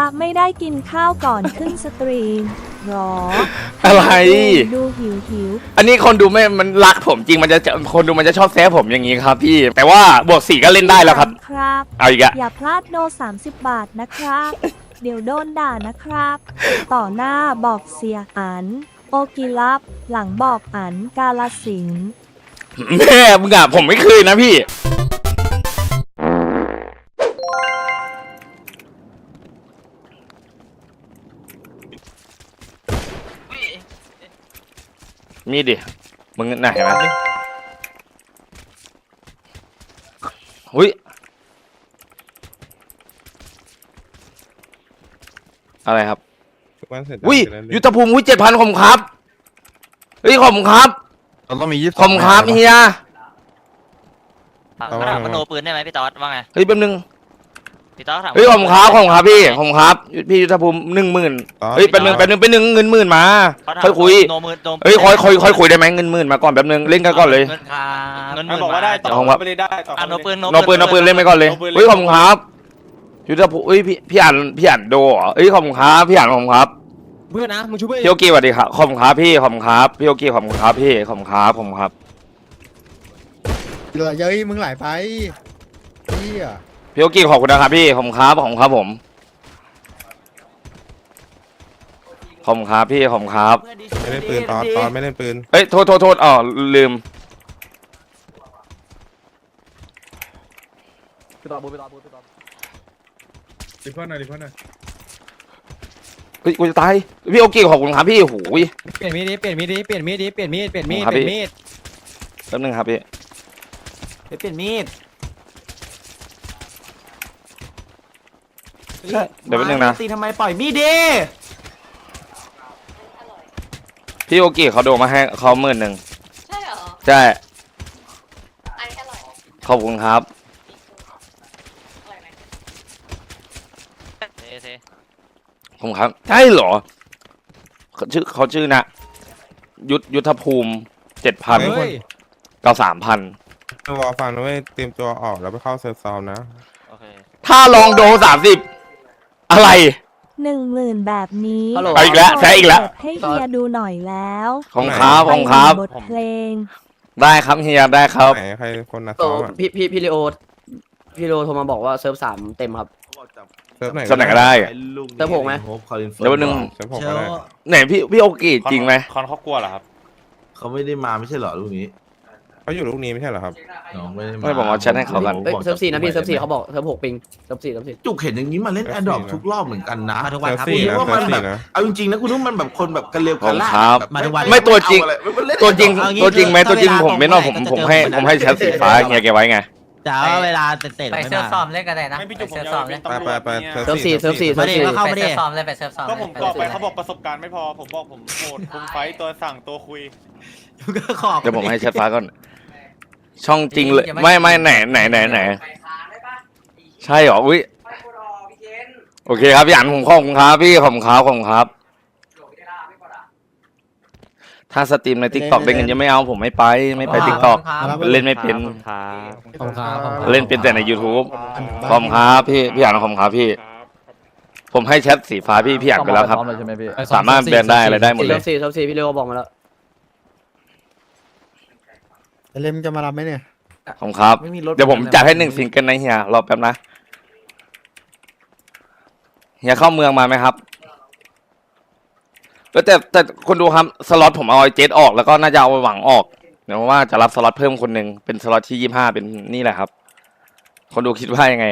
ตาไม่ได้กินข้าวก่อนขึ้นสตรีมหรออะไร ดูหิวหิวอันนี้คนดูไม่ มันรักผมจริง มันจะจะ คนดูมันจะชอบแซะผมอย่างนี้ครับพี่ แต่ว่าบวกสี่ก็เล่นได้แล้วครับ ครับ เอาอีกอะอย่าพลาดโด30 บาทนะครับ เดี๋ยวโดนด่านะครับ ต่อหน้าบอกเสียอัน โอกิรับ หลังบอกอันกาลสินธุ์แม่มึงอะผมไม่เคยนะพี่ มีดดิ มึงน่ะเห็นไหมหุ้ยอะไรครับวันเสร็จอุ้ยจะได้เล่นยุทธภูมิอุ้ยเจ็ดพันขอบคุณครับเฮ้ยขอบคุณครับเราต้องมียี่สิบขอบคุณครับเฮีย ถามถามมโนปืนได้ไหมพี่ต๊อดว่าไง เฮ้ยแป๊บนึง พี่ต๊อดถามเฮ้ยขอบคุณครับขอบคุณครับพี่ขอบคุณครับพี่ยุทธภูมิหนึ่งหมื่นต่อเฮ้ยแป๊บนึงแป๊บนึงแป๊บนึงเงินหมื่นมาเขาถามค่อยคุยโนมือโนเฮ้ยค่อยค่อยค่อยคุยได้ไหมเงินหมื่นมาก่อนแป๊บนึงเล่นกันก่อนเลยเงินเงินหมันมื่นบอกว่าได้ต่อเอาครับไปเลยได้ต่ออะโนปืนนอปืนนอปืนเล่นไปก่อนเลยโนปืนเฮ้ยขอบคุณครับยุทธภูมิเฮ้ยพี่พี่อ่านพี่อ่านโดเหรอเฮ้ยขอบคุณครับพี่อ่านขอบคุณครับเพื่อนนะมึงช่วยพี่โอกีสวัสดีครับขอบคุณครับพี่ขอบคุณครับพี่โอกีขอบคุณครับพี่ขอบคุณครับขอบคุณครับเย้ยมึงไหลไปเฮีย พี่โอกีขอบคุณนะครับพี่ขอบคุณครับขอบคุณครับผมขอบคุณครับพี่ขอบคุณครับ ไม่เล่นปืนตอนตอนไม่เล่นปืนเอ้ยโทษโทษโทษอ๋อลืมรีพอร์ตหน่อยรีพอร์ตหน่อยเฮ้ยกูจะตายพี่โอกีขอบคุณครับพี่โอ้โหยเปลี่ยนมีดดิเปลี่ยนมีดดิเปลี่ยนมีดดิเปลี่ยนมีดเปลี่ยนมีดครับเปลี่ยพี่นมีดแป๊บนึงครับพี่เปลี่ยนมีด ใช่เดี๋ยวแป๊บนึงนะ ตีทำไมปล่อยมีดดิพี่โอกีเขาโดนมาให้เขาหมื่นหนึ่งใช่เหรอ ใช่อันนี้อร่อย ขอบคุณครับ อร่อยไหมเท่เท่ขอบคุณครับใช่เหรอเขาชื่อเขาชื่อนะ ยุทธยุทธภูมิเจ็ดพันเฮ้ย กับสามพันวอลฟังนะเว้ยเตรียมตัวออกแล้วไปเข้าเซิร์ฟซ้อมนะ โอเค ถ้าลองโดสามสิบ อะไร หนึ่งหมื่นแบบนี้ฮัลโหล เอาอีกแล้วแซะอีกแล้ว เปิดให้เฮียดูหน่อยแล้วขอบคุณครับขอบคุณครับ ไปดูบทเพลง ได้ครับเฮียได้ครับ ไหนใครคนนัดโตซ้อมอะพี่พี่พี่ลีโอพี่ลีโอโทรมาบอกว่าเซิร์ฟสามเต็มครับ เซิร์ฟไหนส่วนไหนก็ได้เซิร์ฟหกไหม เดี๋ยวแป๊บนึงเซิร์ฟผมก็ได้ไหนพี่พี่โอกีจริงไหมคอนเขากลัวเหรอครับ เขาไม่ได้มาไม่ใช่เหรอลูกนี้ เขาอยู่ลูกนี้ไม่ใช่เหรอครับ น้องไม่ได้มาไม่ผมเอาแชทให้เขากันเอ้ยเซิร์ฟสี่นะพี่เซิร์ฟสี่เขาบอกเซิร์ฟหกปิงเซิร์ฟสี่เซิร์ฟสี่จุกเห็นอย่างนี้มาเล่นเซิแอร์ฟดดอปสี่นะทุกรอบเหมือนกันนะ มาทุกวันเซิร์ฟครับสี่พี่นะว่าเซิมัร์นฟแบสี่บนะ เอาจริงๆนะคุณนุ่มมันแบบคนแบบกระเลียวกระลาผมครับแบบมาทุกวัน ไม่ตัวจริง เอาอะมันเล่นตัวจริงเอางี้ตัวจริงไหมถ้าตัวจริงเวลาผมไม่นอกผมก็จะผมเจอให้คนผมให้แชทสีฟ้าเฮียแกไว้ไง แต่ว่าเวลาเตะๆไปไม่เซิร์ฟมา ซ้อมเล่นกันเลยนะไม่พี่จุ๊บไปเซิร์ฟซ้อมเลยไปไปไปเซิร์ฟสี่เซิร์ฟสี่เซิมาร์ฟดิสี่ก็เข้าไปมาดิ เซิร์ฟซ้อมเลยไปเซิร์ฟซ้อมก็ผมกรอกไปซิร์ฟเขาบอกประสบการณ์ไม่พอ ผมบอกผมโหดคุมไฟต์ตัวสั่งตัวคุยก็ขอบเดี๋ยวผมให้แชทฟ้าก่อน ช่องจริงเลย ไม่ไม่ไหนไหนไหนไหนใช่เหรออุ้ยโอเคครับพี่อันผมขอบคุณครับพี่ขอบคุณครับขอบคุณครับ ถ้าสตรีมในทิกตอกได้เงินยังไม่เอาผมไม่ไป ไม่ไปทิกตอกเล่นไม่เป็นขอบคุณครับเล่นเป็นแต่ใน YouTube ขอบคุณครับพี่พี่อันขอบคุณครับพี่ ผมให้แชทสีฟ้าพี่พี่อันไปแล้วครับ สามารถแบนได้อะไรได้หมดเลเซิยร์ฟสี่เซิร์ฟสี่พี่ลีโอบอกมาแล้ว เลมจะมารับไหมเนี่ยขอบคุณครับ ไม่มีรถเดี๋ยวผมจัดให้หนึ่งซิงเกิลนะเฮียรอแป๊บนะเฮียเข้าเมืองมาไหมครับเออแต่แต่คนดูครับสล็อตผมเอาไอ้เจ็ตออกแล้วก็น่าจะเอาหวังออกเดี๋ยวว่าจะรับสล็อตเพิ่มคนหนึ่งเป็นสล็อตที่ยี่ห้าเป็นนี่แหละครับ คนดูคิดว่ายังไง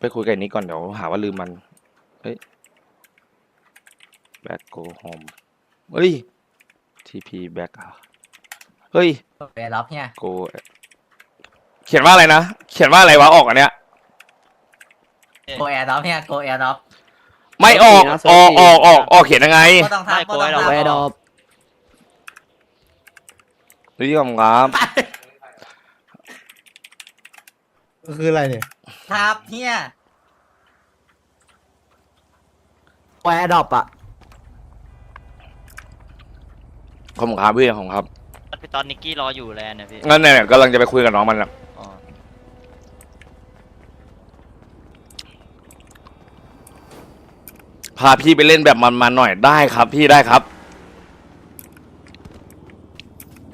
ไปคุยกับไอ้นี้ก่อนเดี๋ยวหาว่าลืมมันเฮ้ย back go home เฮ้ย TP back อะเฮ้ยไปรับเนี่ย go เขียนว่าอะไรนะ เขียนว่าอะไรวะออกอันเนี้ย โกแอร์รับเนี่ย โกแอร์รับไม่ออก ออกออกออกออกเขียนยังไงก็ต้องทำก็ต้องทำ แวร์ดอปดูที่ผมครับ คืออะไรเนี่ย ครับเนี่ย แวร์ดอปอะ ผมครับพี่ของครับพี่ตอนนิกกี้รออยู่แลนด์นะพี่งั้นเนี่ยกำลังจะไปคุยกับน้องมันและอ๋พาพี่ไปเล่นแบบมันมาหน่อยได้ครับ พี่ได้ครับ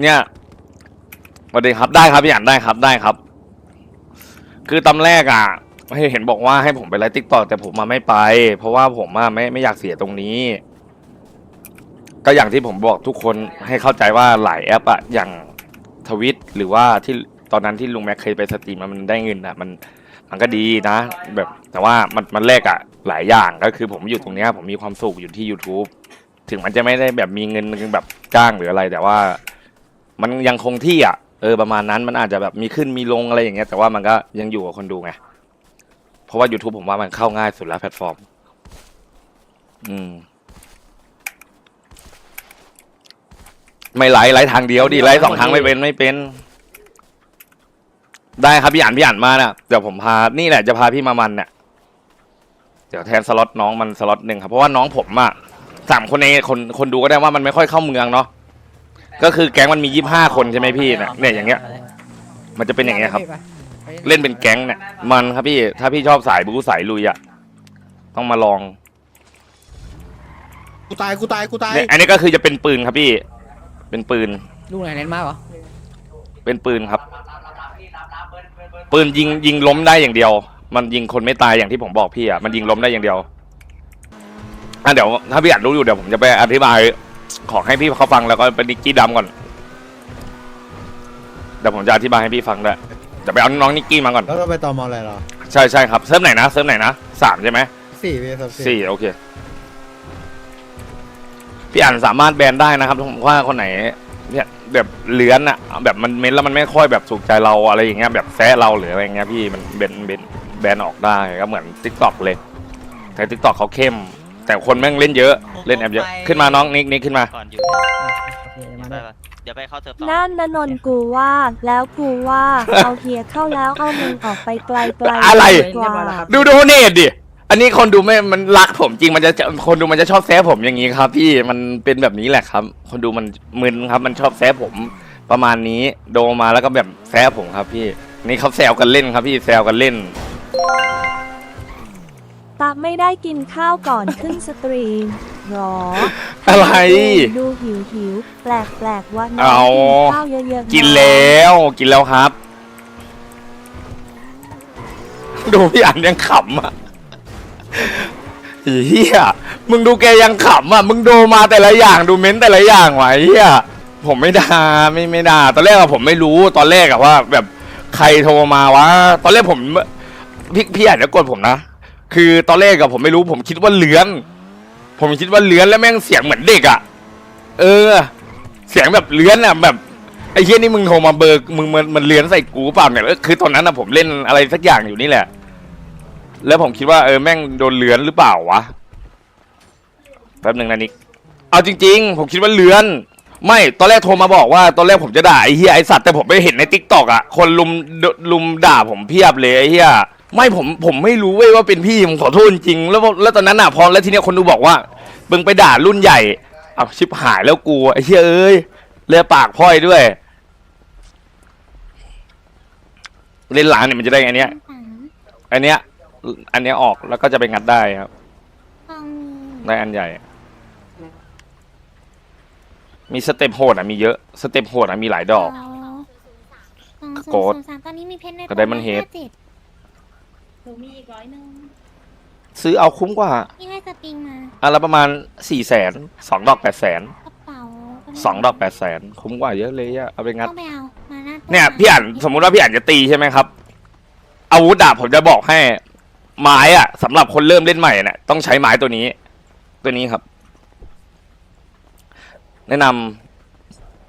เนี่ยสวัสดีครับได้ครับพี่อ่านได้ครับได้ครับ คือตอนแรกอะเห็นบอกว่าให้ผมไปไลฟ์ติ๊กต็อกแต่ผมมาไม่ไป เพราะว่าผมอ่ไม่ไม่อยากเสียตรงนี้ ก็อย่างที่ผมบอกทุกคนให้เข้าใจว่าหลายแอปอะอย่างทวิตหรือว่าที่ตอนนั้นที่ลุงแม็กเคยไปสตรีมอะมันได้เงินอะมันมันก็ดีนะ แบบแต่ว่ามันมันแลกอะหลายอย่างก็คือผมอยู่ตรงเนี้ยผมมีความสุขอยู่ที่ YouTube ถึงมันจะไม่ได้แบบมีเงินแบบจ้างหรืออะไร แต่ว่า มันยังคงที่อะเออประมาณนั้นมันอาจจะแบบมีขึ้นมีลงอะไรอย่างเงี้ยแต่ว่ามันก็ยังอยู่กับคนดูไงเพราะว่า YouTube ผมว่ามันเข้าง่ายสุดแล้วแพลตฟอร์ม อืม ไม่ไลฟ์ไลฟ์ทางเดียวดิไลฟ์สองทางไม่เป็นไม่เป็น ได้ครับพี่อ่านพี่อ่านมาน่ะเดี๋ยวผมพานี่แหละจะพาพี่มามันเนี่ยเดี๋ยวแทนสล็อตน้องมันสล็อตหนึ่งครับเพราะว่าน้องผมอะสามคนในคนคนดูก็ได้ว่ามันไม่ค่อยเข้าเมืองเนาะก็คือแก๊งมันมียี่ห้าคนใช่ไหมพี่เนี่ยเนี่ยอย่างเงี้ย มันจะเป็นอย่างเงี้ยครับ เล่นเป็นแก๊งเนี่ยมันครับพี่ ถ้าพี่ชอบสายบู๊สายลุยอะต้องมาลองกูตายกูตายกูตายเนี่ยอันนี้ก็คือจะเป็นปืนครับพี่ เป็นปืน ลูกไหนเน้นมากเหรอเป็นปืนครับ ปืนยิงยิงล้มได้อย่างเดียว มันยิงคนไม่ตายอย่างที่ผมบอกพี่อะ มันยิงล้มได้อย่างเดียวอะเดี๋ยวถ้าพี่อ่านรู้อยู่เดี๋ยวผมจะไปอธิบาย ของให้พี่เขาฟังแล้วก็เป็นนิกกี้ดำก่อน เดี๋ยวผมจะอธิบายให้พี่ฟังด้วยเดี๋ยวไปเอาน้องนิกกี้มาก่อน แล้วเราไปต่อมออะไรเหรอใช่ใช่ครับเซิร์ฟไหนนะเซิร์ฟไหนนะสามใช่ไหมสี่เวสสี่โอเค พี่อ่านสามารถแบนได้นะครับผมว่าคนไหนเนี่ยแบบเลื้อนอะแบบมันเม้นแล้วมันไม่ค่อยแบบถูกใจเราอะไรอย่างเงี้ยแบบแซะเราหรืออะไรอย่างเงี้ยพี่มันเบนเบนแบนออกได้ก็เหมือนทิกตอกเลย แต่ทิกตอกเขาเข้ม แต่คนแม่งเล่นเยอะเล่นแอปเยอะขึ้นมาน้องนิกนิกขึ้นมา ก่อนอยู่ไปไปเดี๋ยวไปเข้าเซิร์ฟต่อนั่นนนนกูว่าแล้วกูว่า เอาเฮียเข้าแล้วเอามึงออกไปไกลไกลอะไรดีกว่าดูโดเนทดิ อันนี้คนดูไม่ มันรักผมจริง มันจะ คนดูมันจะชอบแซะผมอย่างนี้ครับ พี่ มันเป็นแบบนี้แหละครับ คนดูมันมึนครับ มันชอบแซะผมประมาณนี้ โดมาแล้วก็แบบแซะผมครับ พี่ นี่เขาแซวกันเล่นครับ พี่ แซวกันเล่น ตาไม่ได้กินข้าวก่อนขึ้นสตรีมหรออะไร ดูหิวหิวแปลกแปลกว่าน้เอาองกินข้าวเยอะๆกินแล้ว กินแล้วครับ ดูพี่อันยังขำอะ เฮียมึงดูแกยังขำอะ มึงดูมาแต่ละอย่างดูเม้นแต่ละอย่างวะเฮียผมไม่ด่าไม่ไม่ด่าตอนแรกอะผมไม่รู้ตอนแรกอะว่า แบบใครโทรมาวะตอนแรกผมพี่พี่อาจจะกดผมนะคือตอนแรกอะผมไม่รู้ ผมคิดว่าเลื้อน ผมคิดว่าเลื้อนแล้วแม่งเสียงเหมือนเด็กอะเออ เสียงแบบเลื้อนอะแบบไอ้เฮียนี่มึงโทรมาเบอร์มึงมันมันเลื้อนใส่กูเปล่าเนี่ยคือตอนนั้นอะผมเล่นอะไรสักอย่างอยู่นี่แหละ แล้วผมคิดว่าเออแม่งโดนเลื้อนหรือเปล่าวะแป๊บหนึ่งนะนิกเอาจริง ๆ ผมคิดว่าเลื้อน ไม่ตอนแรกโทรมาบอกว่าตอนแรกผมจะด่าไอ้เฮียไอ้สัตว์แต่ผมไปเห็นในทิกตอกอะคนลุมลุมด่าผมเพียบเลยไอ้เฮียไม่ผมผมไม่รู้เว้ยว่าเป็นพี่ผมขอโทษจริงแล้วแล้วตอนนั้นอะพอแล้วทีเนี้ยคนดูบอกว่ามึงไปด่ารุ่นใหญ่เอาชิบหายแล้วกูไอ้เฮียเอ้ยเลียปากพ่อยด้วย เล่นหลานเนี่ยมันจะได้ไงเนี้ยอันเนี้ย อันเนี้ยออกแล้วก็จะไปงัดได้ครับได้อันใหญ่ มีสเต็ปโหดอะมีเยอะ สเต็ปโหดอะมีหลายดอกโกดตอนนี้มีเพชรในก็ Diamond Head หนูมีอีกร้อยหนึ่งซื้อเอาคุ้มกว่าพี่ให้สปริงมาอันละประมาณสี่แสนสองดอกแปดแสนกระเป๋าสองดอกแปดแสนคุ้มกว่าเยอะเลยอะเอาไปงัด ต้องไปเอามาหน้าเนี่ยพี่อ่านสมมุติว่าพี่อ่านจะตีใช่ไหมครับ อาวุธดาบผมจะบอกให้ ไม้อะสำหรับคนเริ่มเล่นใหม่เนี่ยต้องใช้ไม้ตัวนี้ ตัวนี้ครับ แนะน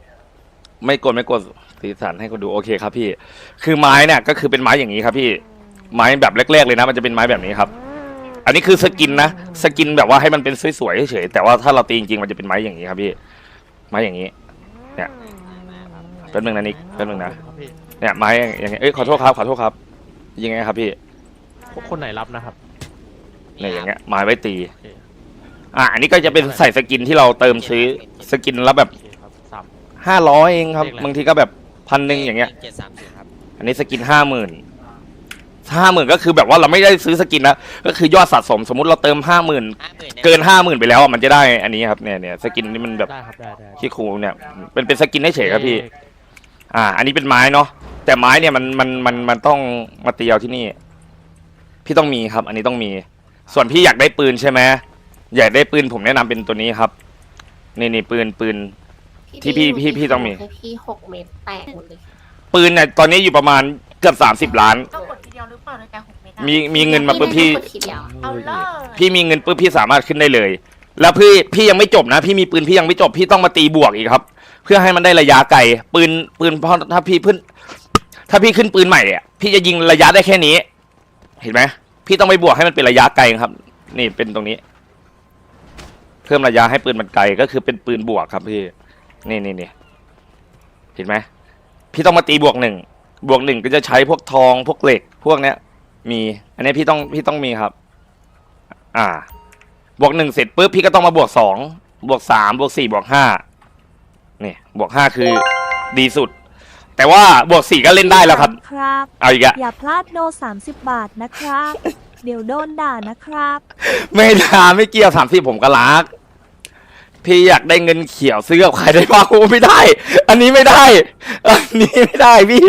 ำไม่กดไม่กดสีสันให้คนดูโอเคครับพี่ คือไม้เนี่ยก็คือเป็นไม้อย่างนี้ครับ พี่ ไม้แบบแรกๆเลยนะ มันจะเป็นไม้แบบนี้ครับ อันนี้คือสกินนะสกินแบบว่าให้มันเป็นสวยๆเฉยๆแต่ว่าถ้าเราตีจริงๆมันจะเป็นไม้อย่างนี้ครับพี่ ไม้อย่างนี้ เนี่ยแป๊บนึงนะนิกแป๊บนึงนะเนี่ยไม้อย่างเงี้ยเอ้ยขอโทษครับขอโทษครับยังไงครับพี่ คนไหนรับนะครับ เนี่ยอย่างเงี้ยไม้ไว้ตี อะอันนี้ก็จะเป็นใส่สกินที่เราเติมซื้อสกินแล้วแบบโอเคครับสาม ห้าร้อยเองครับ เลขอะไร บางทีก็แบบพันหนึ่งอย่างเงี้ย เจ็ดสามศูนย์ครับอันนี้สกินห้าหมื่นห้าหมื่นก็คือแบบว่าเราไม่ได้ซื้อสกินนะก็คือยอดสะสมสมมุติเราเติมห้าหมื่นห้าหมื่นเกินห้าหมื่นไปแล้วอะมันจะได้อันนี้ครับเนี่ยเนี่ยสกินนี่มันแบบได้ครับได้ได้ขี้คูลเนี่ยเป็นเป็นสกินให้เฉยครับพี่ อ่า อันนี้เป็นไม้เนาะแต่ไม้เนี่ยมันมันมันมันต้องมาตีเอาที่นี่ พี่ต้องมีครับ อันนี้ต้องมี ส่วนพี่อยากได้ปืนใช่ไหมอยากได้ปืนผมแนะนำเป็นตัวนี้ครับนี่นี่ปืนปืน ที่พี่พี่พี่ต้องมีพี่หกเมตรแตกหมดเลยปืนเนี่ยตอนนี้อยู่ประมาณเกือบสามสิบ30 ล้าน ต้องกดทีเดียวหรือเปล่าในการหกเมตรมีมีเงินมาปุ๊บพี่เอาเลย พี่มีเงินปุ๊บพี่สามารถขึ้นได้เลย แล้วพี่พี่ยังไม่จบนะ พี่มีปืนพี่ยังไม่จบ พี่ต้องมาตีบวกอีกครับ เพื่อให้มันได้ระยะไกลปืนปืนเพราะถ้าพี่ขึ้นถ้าพี่ขึ้นปืนใหม่อะพี่จะยิงระยะได้แค่นี้ เห็นไหมพี่ต้องไปบวกให้มันเป็นระยะไกลครับ นี่เป็นตรงนี้ เพิ่มระยะให้ปืนมันไกลก็คือเป็นปืนบวกครับพี่ นี่นี่นี่เห็นไหมพี่ต้องมาตีบวกหนึ่งบวกหนึ่งก็จะใช้พวกทองพวกเหล็ก พวกเนี้ย มี อันนี้พี่ต้องพี่ต้องมีครับ อ่า บวกหนึ่งเสร็จปุ๊บพี่ก็ต้องมาบวกสองบวกสามบวกสี่บวกห้านี่บวกห้าคือดีสุด แต่ว่าบวกสี่ก็เล่นได้แล้วครับ ครับ เอาอีกอะอย่าพลาดโด30 บาทนะครับ เดี๋ยวโดนด่านะครับ ไม่ดาไม่เกี่ยวสามสิบผมก็รัก พี่อยากได้เงินเขียวซื้อกับใครได้บ้างโอ้ไม่ได้ อันนี้ไม่ได้ อันนี้ไม่ได้พี่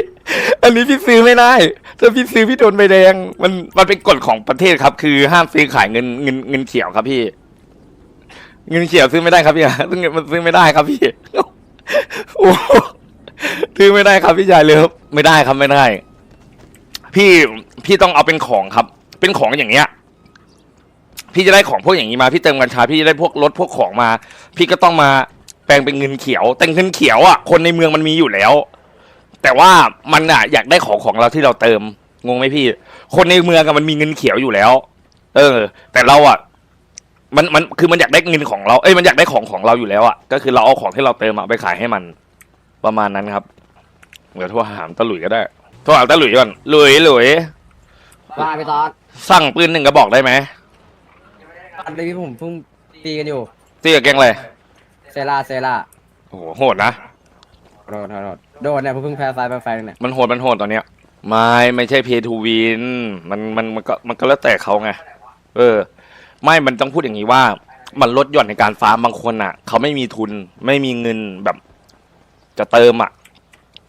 อันนี้พี่ซื้อไม่ได้ถ้าพี่ซื้อพี่โดนใบแดง มันมันเป็นกฎของประเทศครับ คือห้ามซื้อขายเงินเงินเงินเขียวครับพี่ เงินเขียวซื้อไม่ได้ครับพี่ซึ่งมันซื้อไม่ได้ครับพี่โอ้ โหซื้อไม่ได้ครับพี่ชายเลยครับไม่ได้ครับไม่ได้ พี่พี่ต้องเอาเป็นของครับ เป็นของอย่างเงี้ย พี่จะได้ของพวกอย่างนี้มาพี่เติมกัญชาพี่จะได้พวกรถพวกของมา พี่ก็ต้องมาแปลงเป็นเงินเขียว แต่เงินเขียวอะคนในเมืองมันมีอยู่แล้ว แต่ว่ามันอะ อยากได้ของของเราที่เราเติมงงไหมพี่ คนในเมืองอะมันมีเงินเขียวอยู่แล้ว เออ แต่เราอะมันมันคือมันอยากได้เงินของเราเอ้ยมันอยากได้ของของเราอยู่แล้วอะก็คือเราเอาของที่เราเติมอะไปขายให้มัน ประมาณนั้นครับ เดี๋ยวโทรหามตะหลุยก็ได้ โทรหามตะหลุยก่อน หลุยหลุยว่าไปตอนสั่งปืนหนึ่งกระบอกได้ไหมอันนี้ผมเพิ่งตีกันอยู่ตีกับแกงเลยเซราเซราโอ้โหโหดนะโดนโดนโดนเนี่ยเพิ่งแพ้ซ้ายแพ้แฟงเนี่ยมันโหดมันโหดตอนเนี้ยไม่ไม่ใช่เพย์ทูวินมันมันมันก็มันก็แล้วแต่เขาไงเออ ไม่มันต้องพูดอย่างนี้ว่า มันลดหย่อนในการฟาร์มบางคนอะ เขาไม่มีทุนไม่มีเงินแบบ จะเติมอะ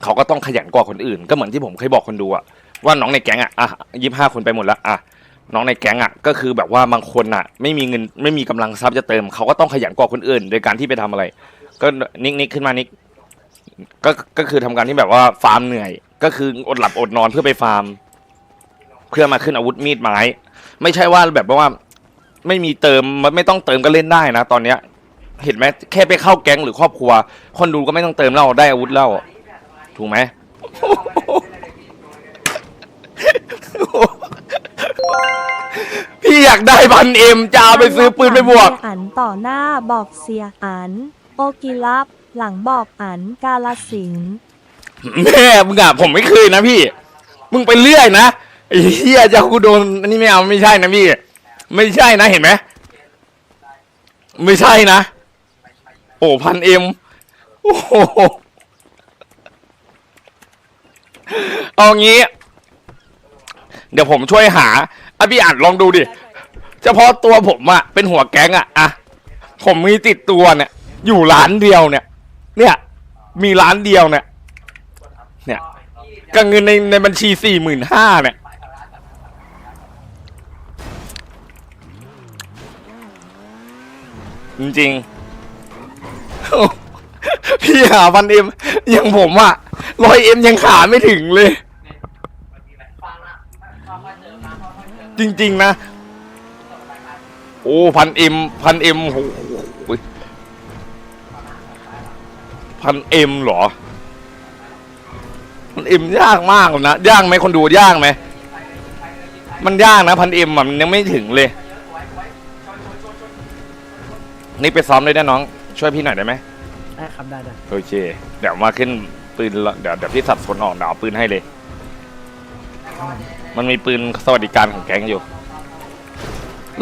เขาก็ต้องขยันกว่าคนอื่น ก็เหมือนที่ผมเคยบอกคนดูอะว่าน้องในแก๊งอะอะยี่ห้าคนไปหมดแล้วอะน้องในแก๊งอะก็คือแบบว่าบางคนอะ ไม่มีเงินไม่มีกำลังทรัพย์จะเติม เขาก็ต้องขยันกว่าคนอื่น โดยการที่ไปทำอะไร ก็นิกนิกขึ้นมานิกก็ก็คือทำการที่แบบว่าฟาร์มเหนื่อย ก็คืออดหลับอดนอนเพื่อไปฟาร์ม เพื่อมาขึ้นอาวุธมีดไม้ ไม่ใช่ว่าแบบว่าไม่มีเติมมันไม่ต้องเติมก็เล่นได้นะ ตอนเนี้ย เห็นไหมแค่ไปเข้าแก๊งหรือครอบครัว คนดูก็ไม่ต้องเติมแล้วได้อาวุธแล้วถูกไหมพี่อยากได้พันเอ็มจะเอาไปซื้อปืนไปบวกเสียอันต่อหน้าบอกเสียอัน โอกิรับ หลังบอกอันกาลสิงห์แม่มึงอะผมไม่เคยนะพี่ มึงไปเรื่อยนะไอ้เฮียจะเอากูโดนอันนี้ไม่เอาไม่ใช่นะพี่ ไม่ใช่นะเห็นไหมไม่ใช่นะ โอ้พันเอ็มโอ้โหเอางี้ เดี๋ยวผมช่วยหาอะพี่อ่านลองดูดิ เฉพาะตัวผมอะเป็นหัวแก๊งอะอะผมมีติดตัวเนี่ย อยู่ร้านเดียวเนี่ย เนี่ย มีร้านเดียวเนี่ย เนี่ยกับเงินในในบัญชีสี่หมื่นห้าเนี่ย จริงๆ พี่หาพันเอ็มย่างผมอะร้อยเอ็มยังหาไม่ถึงเลย จริง ๆ นะ โอ้พันเอ็มพันเอ็มโอ้โหพันเอ็มเหรอมันเอ็มยากมากเลยนะยากไหมคนดูยากไหมมันยากนะพันเอ็มมันยังไม่ถึงเลย นี่ไปซ้อมเลยนะน้อง ช่วยพี่หน่อยได้ไหมได้ครับได้ได้โอเค เดี๋ยวมาขึ้นปืนละเดี๋ยวเดี๋ยวพี่สับสนออกเดี๋ยวเอาปืนให้เลย มันมีปืนสวัสดิการของแก๊งอยู่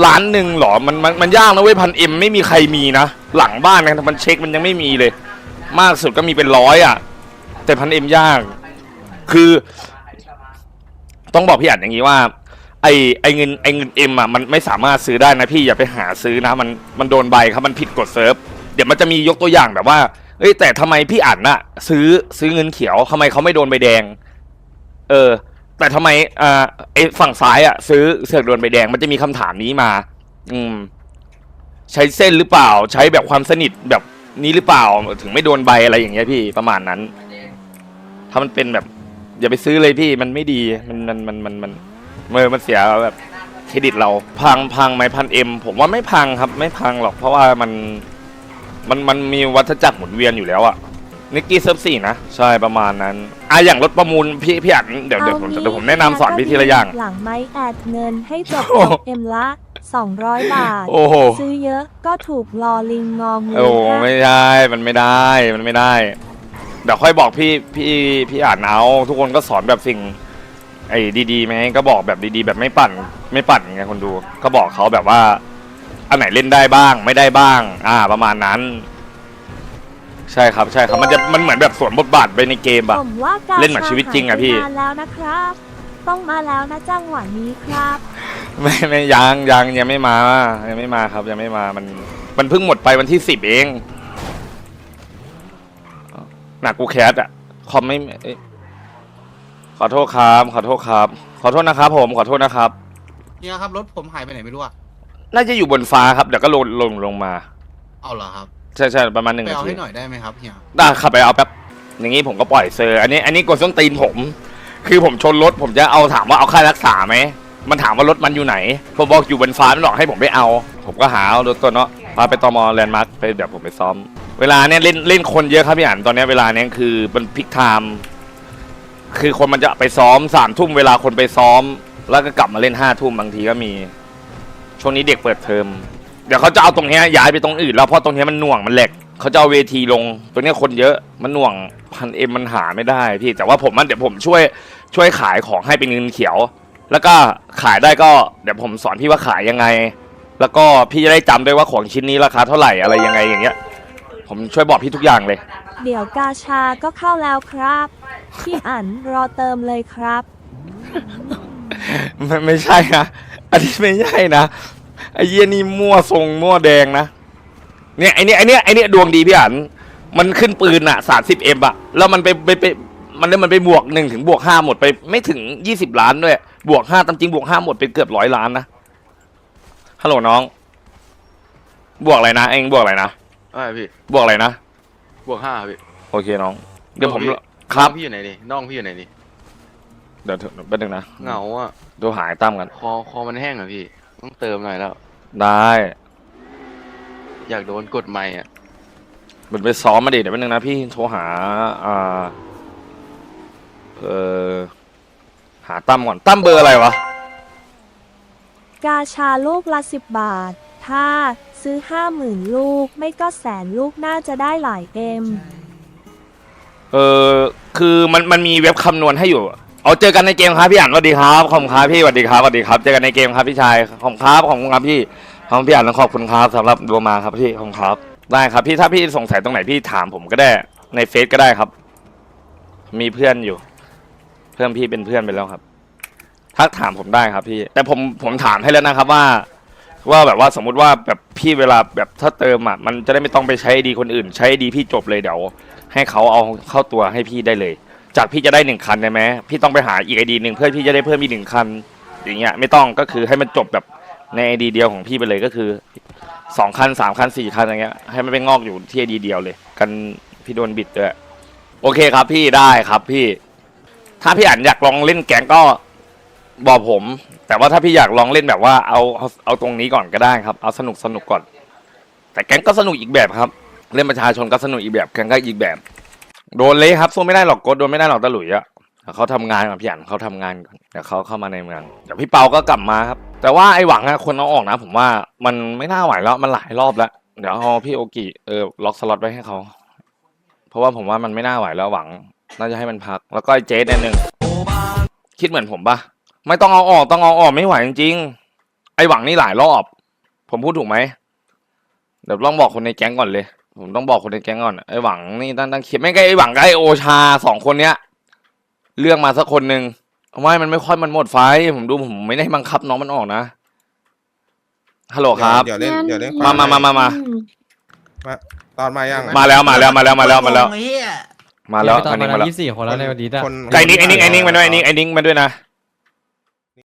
ล้านหนึ่งเหรอมันมันมันยากนะเว้ยพันเอ็มไม่มีใครมีนะหลังบ้านนะมันเช็คมันยังไม่มีเลย มากสุดก็มีเป็นร้อยอะ แต่พันเอ็มยาก คือ ต้องบอกพี่อัดอย่างนี้ว่า ไอไอเงินไอเงินเอ็มอะมันไม่สามารถซื้อได้นะพี่อย่าไปหาซื้อนะ มันมันโดนใบครับมันผิดกฎเซิร์ฟเดี๋ยวมันจะมียกตัวอย่างแบบว่าเอ้ยแต่ทำไมพี่อัดน่ะ ซื้อซื้อเงินเขียวทำไมเขาไม่โดนใบแดง เออ แต่ทำไมอ่าไอฝั่งซ้ายอะ ซื้อเสือกโดนใบแดงมันจะมีคำถามนี้มา อืม ใช้เส้นหรือเปล่า ใช้แบบความสนิทแบบนี้หรือเปล่า ถึงไม่โดนใบอะไรอย่างเงี้ยพี่ประมาณนั้น ถ้ามันเป็นแบบ อย่าไปซื้อเลยพี่มันไม่ดีมันมันมันมันมันเมื่อมันเสียแบบเครดิตเรา พังพังไหมพันเอ็มผมว่าไม่พังครับ ไม่พังหรอกเพราะว่ามัน มันมันมีวัฏจักรหมุนเวียนอยู่แล้วอะนิกกี้เซิร์ฟสี่นะ ใช่ประมาณนั้นอะอย่างรถประมูลพี่พี่อันเดี๋ยวเดี๋ยวผมเดี๋ยวผมแนะนำสอนพี่ทีละอย่าง หลังไม้แอดเงินให้จบโอ้จบเอ็มละ 200 บาท โอ้โห ซื้อเยอะก็ถูกลอลิงงองูโอ้นะไม่ได้ มันไม่ได้ มันไม่ได้ เดี๋ยวค่อยบอกพี่พี่พี่อ่านเอา ทุกคนก็สอนแบบสิ่ง ไอ้ดีๆไหมก็บอกแบบดีๆ แบบไม่ปั่น ไม่ปั่นไงคนดู ก็บอกเขาแบบว่า อันไหนเล่นได้บ้างไม่ได้บ้าง อ่า ประมาณนั้น ใช่ครับใช่ครับมันจะมันเหมือนแบบสวมบทบาทไปในเกมอะ ผมว่าการเล่นเหมือนชีวิตจริงอะพี่หายไปนานแล้วนะครับ ต้องมาแล้วนะจังหวะนี้ครับไม่ไม่ยังยังยังไม่มายังไม่มาครับ ยังไม่มามัน มันเพิ่งหมดไปวันที่สิบเองหนักกูแคสอะคอมไม่เอ้ยขอโทษครับ ขอโทษครับ ขอโทษนะครับ ผมขอโทษนะครับ เนี่ยครับรถผมหายไปไหนไม่รู้อะ น่าจะอยู่บนฟ้าครับเดี๋ยวก็ลงลงลงมา เอาเหรอครับใช่ใช่ประมาณหนึ่งไปนาเอาทีให้หน่อยได้ไหมครับเฮียได้ขับไปเอาแป๊บอย่างนี้ผมก็ปล่อยเซอร์อันนี้อันนี้กดส้นตีนผม คือผมชนรถผมจะเอาถามว่าเอาค่ารักษาไหมมันถามว่ารถมันอยู่ไหนผมบอกอยู่บนฟ้ามันบอกให้ผมไปเอา ผมก็หาเอารถตัวเนาะพาไปตอมอแลนด์มาร์คไปเดี๋ยวผมไปซ้อม เวลาเนี้ยเล่นเล่นคนเยอะครับพี่อ่านตอนเนี้ยเวลาเนี้ยคือมันพิกไทม์คือคนมันจะไปซ้อมสามทุ่มเวลาคนไปซ้อม แล้วก็กลับมาเล่นห้าทุ่มบางทีก็มี ช่วงนี้เด็กเปิดเทอมเดี๋ยวเขาจะเอาตรงเนี้ยย้ายไปตรงอื่นแล้วเพราะตรงเนี้ยมันหน่วงมันแหลกเขาจะเอาเวทีลงตรงเนี้ยคนเยอะมันหน่วงพันเอ็มมันหาไม่ได้พี่แต่ว่าผมมันเดี๋ยวผมช่วยช่วยขายของให้เป็นเงินเขียว แล้วก็ขายได้ก็เดี๋ยวผมสอนพี่ว่าขายยังไง แล้วก็พี่จะได้จำด้วยว่าของชิ้นนี้ราคาเท่าไหร่อะไรยังไงอย่างเงี้ย ผมช่วยบอกพี่ทุกอย่างเลย เดี๋ยวกาชาก็เข้าแล้วครับพี่อันรอเติมเลยครับ ไม่ไม่ใช่นะ อันนี้ไม่ใช่นะ ไอ้เยี่ยนี่มั่วทรงมั่วแดงนะ เนี่ยไอเนี้ยไอเนี้ยไอเนี้ยดวงดีพี่อันมันขึ้นปืนอะสามสิบเอ็มอะแล้วมันไปไปไปมันมันไปบวกหนึ่งถึงบวกห้าหมดไปไม่ถึงยี่สิบล้านด้วย บวกห้าตามจริงบวกห้าหมดไปเกือบร้อยล้านนะ ฮัลโหลน้อง บวกอะไรนะเองบวกอะไรนะใช่พี่บวกอะไรนะ บวกห้าพี่โอเคน้อง เดี๋ยวผมพี่ครับ น้องพี่อยู่ไหนนี่น้องพี่อยู่ไหนนี่เดี๋ยวเดี๋ยวแป๊บนึงนะเหงาอะดูหายตั้มกัน คอคอมันแห้งอะพี่ ต้องเติมหน่อยแล้ว ได้ อยากโดนกดใหม่อะมันไปซ้อมมาดิเดี๋ยวแป๊บนึงนะพี่โทรหาอ่าเออหาตั้มก่อนตั้มเบอร์อะไรวะ กาชาลูกละสิบบาท ถ้าซื้อห้าหมื่นลูกไม่ก็แสนลูกน่าจะได้หลายเอ็ม เออคือมันมันมีเว็บคำนวณให้อยู่ เอาเจอกันในเกมครับพี่อ่านสวัสดีครับขอบคุณครับพี่สวัสดีครับสวัสดีครับ เจอกันในเกมครับพี่ชายขอบคุณครับขอบคุณครับพี่ขอบคุณพี่อ่านและขอบคุณครับสำหรับดูมาครับพี่ขอบคุณครับ ได้ครับพี่ถ้าพี่สงสัยตรงไหนพี่ถามผมก็ได้ในเฟซก็ได้ครับ มีเพื่อนอยู่ เพื่อนพี่เป็นเพื่อนไปแล้วครับทักถามผมได้ครับพี่ แต่ผมผมถามให้แล้วนะครับว่า ว่าแบบว่าสมมุติว่าแบบพี่เวลาแบบถ้าเติมอะมันจะได้ไม่ต้องไปใช้ดีคนอื่น ใช้ดีพี่จบเลยเดี๋ยวให้เขาเอาเข้าตัวให้พี่ได้เลย จากพี่จะได้หนึ่งคันได้ไหมพี่ต้องไปหาอีกไอดีหนึ่งเพื่อพี่จะได้เพิ่มอีกหนึ่งคัน อย่างเงี้ยไม่ต้องก็คือให้มันจบแบบในไอดีเดียวของพี่ไปเลยก็คือสองคันสามคันสี่คันอย่างเงี้ยให้มันไปงอกอยู่ที่ไอดีเดียวเลย กันพี่โดนบิดด้วยโอเคครับพี่ได้ครับพี่ ถ้าพี่อ่านอยากลองเล่นแก๊งก็บอกผม แต่ว่าถ้าพี่อยากลองเล่นแบบว่าเอาเอาเอาตรงนี้ก่อนก็ได้ครับ เอาสนุกสนุกก่อน แต่แก๊งก็สนุกอีกแบบครับ เล่นประชาชนก็สนุกอีกแบบแก๊งก็อีกแบบ โดนเลยครับสู้ไม่ได้หรอกกดโดนไม่ได้หรอกตะหลุยอะเขาทำงานกับพี่อันเขาทำงานก่อนเดี๋ยวเขาเข้ามาในเมืองเดี๋ยวพี่เปาก็กลับมาครับ แต่ว่าไอ้หวังอะคนเอาออกนะ ผมว่ามันไม่น่าไหวแล้วมันหลายรอบแล้วเดี๋ยวเอาพี่โอกิเออล็อกสล็อตไว้ให้เขาเพราะว่าผมว่ามันไม่น่าไหวแล้วหวัง น่าจะให้มันพัก แล้วก็ไอ้เจสเนี่ยหนึ่งคิดเหมือนผมปะไม่ต้องเอาออกต้องเอาออกไม่ไหวจริงๆไอ้หวังนี่หลายรอบ ผมพูดถูกไหมเดี๋ยวต้องบอกคนในแก๊งก่อนเลย ผมต้องบอกคนในแก๊งก่อนไอ้หวังนี่ตั้งตั้งคิดไม่ใช่ไอ้หวังกับไอ้โอชาสองคนเนี้ยเลือกมาสักคนหนึ่งไม่มันไม่ค่อยมันหมดไฟ ผมดูผมไม่ได้บังคับน้องมันออกนะฮัลโหลครับ เดี๋ยวเล่นเดี๋ยวเล่นมามามามามา ตอนมายังมาแล้วมาแล้วมาแล้วมาแล้วมาแล้วไอ้เหี้ยมาแล้วตออันนมานี้มาแล้วยี่สี่คนแล้วในวันนี้อะคนไอ้นิกไอ้นิกไอ้นิกไอ้นิกมาด้วยไอ้นิกไอ้นิกมาด้วยนะ